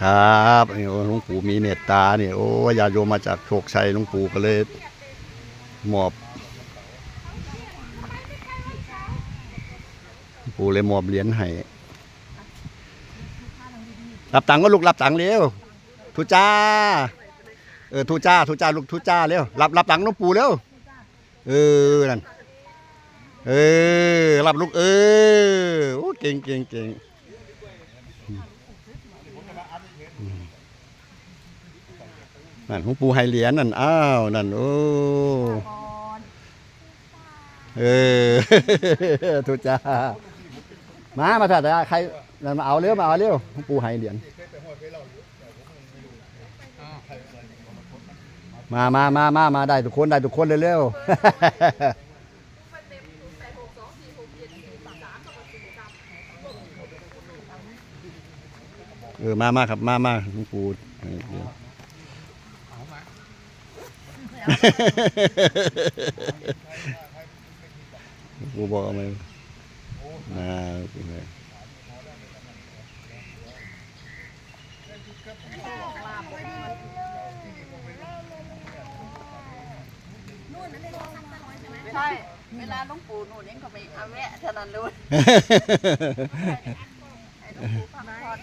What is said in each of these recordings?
ครับนี่โอ้หลวงปู่มีเมตตาเนี่ยโอ้ญาโยมมาจากโชคชัยหลวงปู่ก็เลยมอบปู่เลยมอบเหรียญให้รับตังก็ลูกรับตังเร็วทุจ้า เออทุจ้าทุจ้าลูกทุจ้าเร็วรับรับตังหลวงปู่เร็วเออนั่นเออรับลูกเออโอ้เก่งเก่งเก่ง นั่นหลวงปู่ให้เหรียญนั่นอ้าวนั่นโอ้เออทุจ้ามามาถัดใครนั่นมาเอาเร็วมาเอาเร็วหลวงปู่ให้เหรียญมามามามามาได้ทุกคนได้ทุกคนเร็วๆเออมามาครับมามาหลวงปู่ กูบอกเอาไหมนาเป็นไงใช่ เวลาหลวงปู่หนูนี่ก็ไม่เอาแวะเท่านั้นเลยให้หลวงปู่พักผ่อน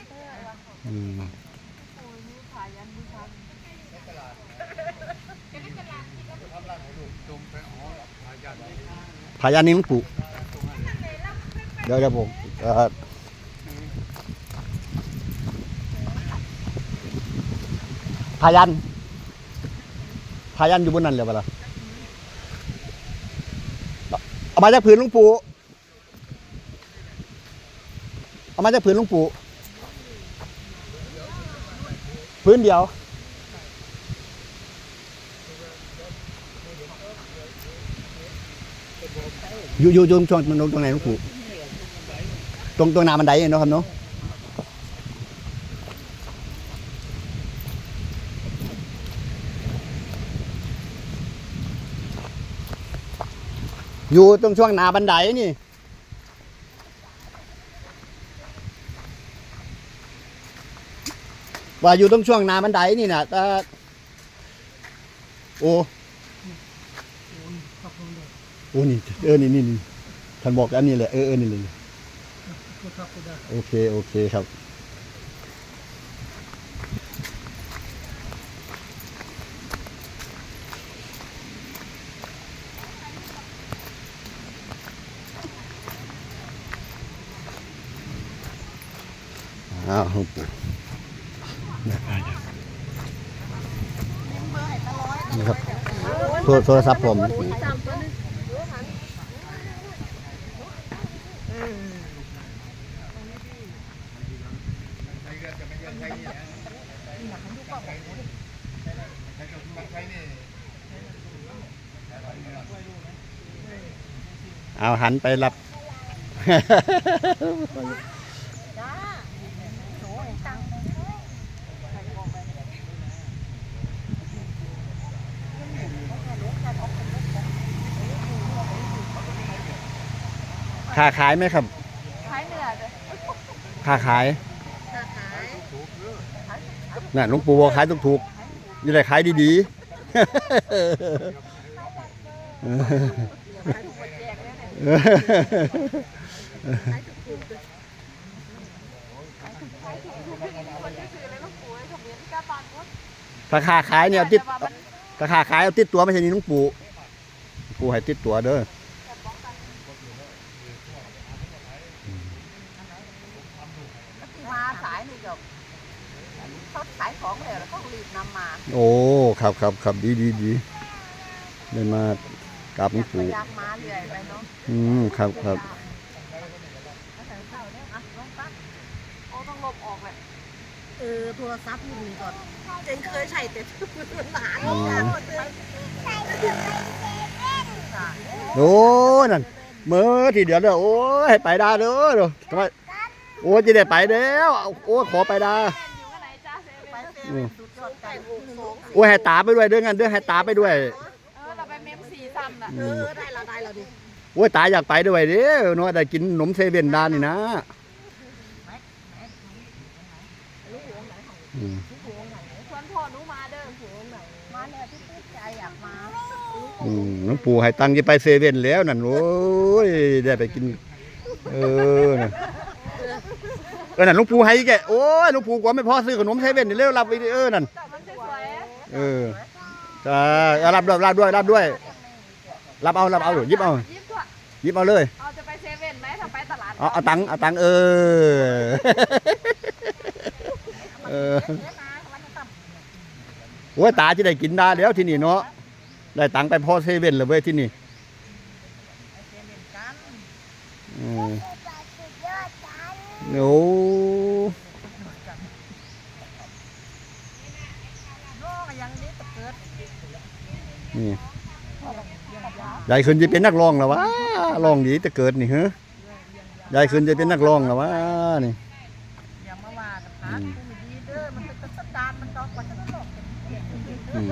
พายานิมปุเดี๋ยวเดี๋ยวผมพายันพายันอยู่บนนั้นเลยปะล่ะเอามาจากผืนลุงปู่เอามาจากผืนลุงปู่พื้นเดียว อยู่อยู่อยู่ตรงช่วงตรงตรงไหนหลวงปู่ตรงตรงหนาบันไดเนาะครับเนาะอยู่ตรงช่วงหนาบันไดนี่ว่าอยู่ตรงช่วงหนาบันไดนี่นะแต่โอ้ โอ้นี่เออนี่นี่นี่ท่านบอกอันนี้แหละเออเออนี่เลยโอเคโอเคครับอ้าวหลวงปู่นี่ครับโทรศัพท์ผม เอาหันไปรับค้าขายไหมครับ ขายเหนื้อเลยค้าขายขายน่ะหลวงปู่บอกขายถูกๆนี่แหละขายดีขายถูกแจกเลยเนี่ยๆ ถูกถูกเลยขายถูกขายถูกถูกไม่มีคนที่ซื้อเลยหลวงปู่ให้ผมเห็นกล้าปานวัดถ้าค้าขายเนี่ยเอาติดแต่ว่ามันถ้าค้าขายเอาติดตัวไม่ใช่นี่หลวงปู่หลวงปู่ให้ติดตัวเด้อมาสายนี่ก็เขาขายของแล้วแล้วก็รีบนำมา โอ้ ครับครับครับดีดีดีได้มา กราบหลวงปู่อยากมาเรื่อยไปเนาะอืมครับครับเอาใส่เข้าเนี่ยอะลองปั๊บโอ้ต้องลบออกเลยเออโทรศัพท์รุ่นนี้ก่อนเจนเคยใช้แต่หลานอืมค่ะโอ้นั่นเมื่อทีเดียวเด้อโอ้ยให้ไปได้เด้อเด้อทำไมโอ้จะได้ไปแล้วโอ้ขอไปได้อยู่กันไหนจ้าเซเว่นไปเซเว่นสุดยอดไก่หกสองโอ้ยให้ตาไปด้วยเด้องั้นเด้อให้ตาไปด้วย น่ะเออได้แล้วได้แล้วดิโอ้ยตาอยากไปด้วยเด้อเนาะได้กินขนมเซเว่นด้านนี่นะอืมชวนพ่อหนูมาเด้อผัวไหนมาเนี่ยที่พูดใจอยากมาอืมหลวงปู่ให้ตังค์จะไปเซเว่นแล้วนั่นโอ้ยได้ไปกิน เออน่ะเออนั่นหลวงปู่ให้แกโอ้ยหลวงปู่กว่าไม่พอซื้อขนมเซเว่นนี่เร็วรับไปดิเออนั่นจับมันสวยเออจ้าเอารับด้วยรับด้วยรับด้วย รับเอารับเอาหยิบเอาๆยิบตัวหยิบเอาเลยเอาจะไปเซเว่นไหมถ้าไปตลาดเอาเอาตังค์เอาตังค์เออเออเดี๋ยวมาวันนี้ต่ำโอ้ยตาจะได้กินดาแล้วที่นี่เนาะได้ตังค์ไปพอเซเว่นเลยเว้ยที่นี่ไอเซเว่นกันอืมโอ้น้ องก็ยังนี้ตะเกิดนี่ใหญ่ขึ้นจะเป็นนักร้องแล้ววะร้องดีจะเกิดนี่ฮะใหญ่ขึ้นจะเป็นนักร้องแล้ววะนี่อย่ามาว่ากันพาผู้ดีเด้อมันเป็นสันดานมันดอกกว่าจะต้องหลอกอืม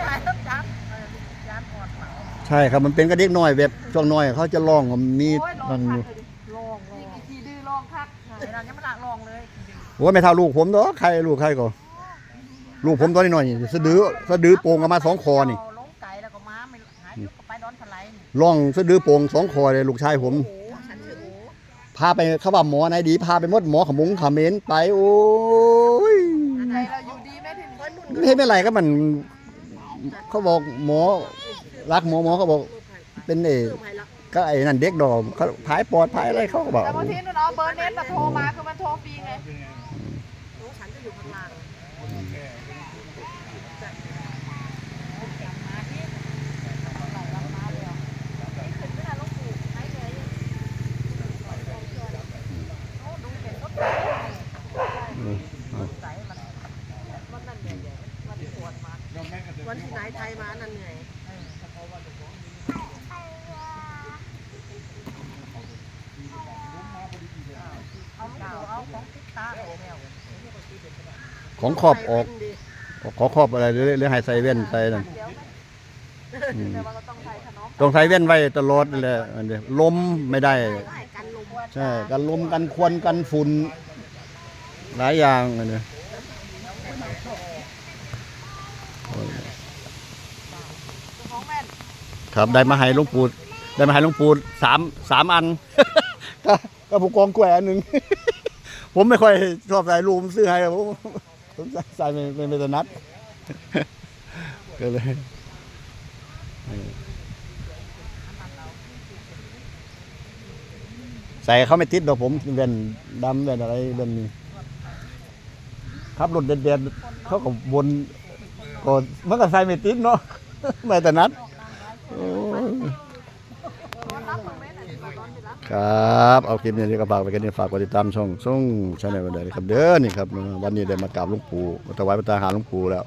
ยายต้องจับเออจานอ่อนเปล่าใช่ครับมันเป็นกระเด็กน้อยแบบช่วงน้อยเขาจะร้องมีโอ้ยลอนั่งนอคัยู่กเลยดิลองลอีอกงกี่ทีดื้อลองคักไอ้เรายังไม่ละลองเลยโอ้ยไม่เท่าลูกผมเนาะใครลูกใครก็ลูกผมตอนนี้หน่อยนี่สะดือสะดือโป่งออกมาสองคอนี่ ลายนี่ร้องสะดือโป่งสองคอเลยลูกชายผมโอ้ฉันชื่อโอ้พาไปเขาว่าหมอไหนดี พาไปหมดหมอขมุงเขมรไป โอ้ยใจเราอยู่ดีไหมทีนี้คนนุ่นไม่เห็นเป็นไรก็มัน เขาบอกหมอรักหมอหมอเขาบอก เป็นเอคือไผ่ละก็ไอ้นั่นเด็กดอกเขาพายปอดพายอะไรเขาก็บอกแต่บางทีหนูเอาเบอร์เน็ตมาโทรมาคือมันโทรฟรีไงโอ้ฉันจะอยู่ข้างล่าง วันที่ไหนไทยมานั่นไงเอาเก่าเอาของติ๊กตาเอาแล้วของขอบออก ขอขอบอะไรหรือหรือให้ใส่เว้นใส่นั่นเดี๋ยวอืมแต่ว่าก็ต้องใส่ขนมต้องใส่เว้นไว้ตลอดนั่นแหละอันเดียวลมไม่ได้ให้กันลมใช่ กันลมกันควันกันฝุ่นหลายอย่างอันเนี้ยของแม่น ครับได้มาให้หลวงปู่ได้มาให้หลวงปู่สามสามอัน ก็ก็ผูกกองกวนหนึ่ง ผมไม่ค่อยชอบใส่รูมซื้อให้ผมผมใส่ไม่ไม่ไม่ถนัดก็เลยใส่เขาไม่ติดดอกผมเวนดำเวนอะไรเวนนี้ครับรถเด็ดๆเขาก็วนก็มันก็ใส่ไม่ติดเนาะไม่ถนัดโอ้ย รับของแม่นอันนี้ก็ร้อนไปรับ ครับเอาคลิปนี้ก็ฝากไปกันนี่ฝากกดติดตามช่องช่องชาแนลกันได้เลยครับเด้อนี่ครับวันนี้ได้มากราบหลวงปู่มาถวายพระตาหารหลวงปู่แล้ว